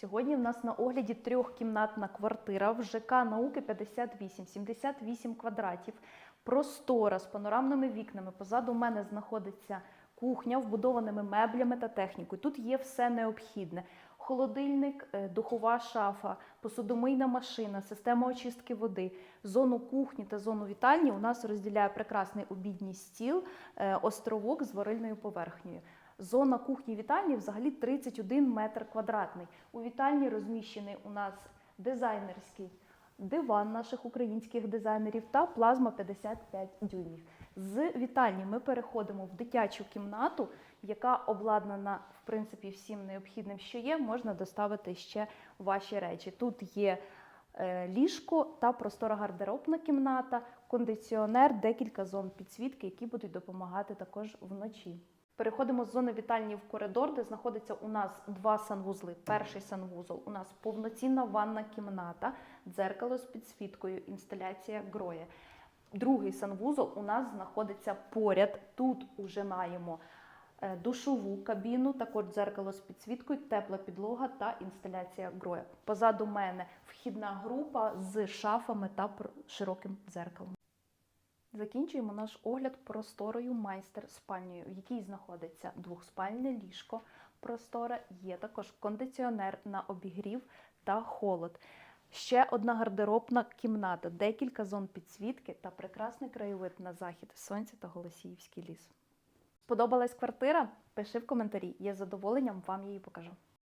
Сьогодні в нас на огляді трьохкімнатна квартира в ЖК Науки 58, 78 квадратів, простора з панорамними вікнами. Позаду мене знаходиться кухня, вбудованими меблями та технікою. Тут є все необхідне: холодильник, е, духова шафа, посудомийна машина, система очистки води. Зону кухні та зону вітальні у нас розділяє прекрасний обідній стіл, е, островок з варильною поверхнею. Зона кухні вітальні взагалі 31 метр квадратний. У вітальні розміщений у нас дизайнерський диван наших українських дизайнерів та плазма 55 дюймів. З вітальні ми переходимо в дитячу кімнату, яка обладнана в принципі всім необхідним, що є. Можна доставити ще ваші речі. Тут є е, ліжко та простора гардеробна кімната, кондиціонер, декілька зон підсвітки, які будуть допомагати також вночі. Переходимо з зони вітальні в коридор, де знаходиться у нас два санвузли. Перший санвузол у нас повноцінна ванна кімната, дзеркало з підсвіткою, інсталяція гроє. Другий санвузол у нас знаходиться поряд. Тут уже маємо е, душову кабіну, також дзеркало з підсвіткою, тепла підлога та інсталяція гроя. Позаду мене вхідна група з шафами та широким дзеркалом. Закінчуємо наш огляд просторою майстер спальнею, в якій знаходиться двохспальне ліжко просторе, є також кондиціонер на обігрів та холод. Ще одна гардеробна кімната, декілька зон підсвітки та прекрасний краєвид на захід сонця та Голосіївський ліс. Сподобалась квартира? Пиши в коментарі. Я з задоволенням вам її покажу.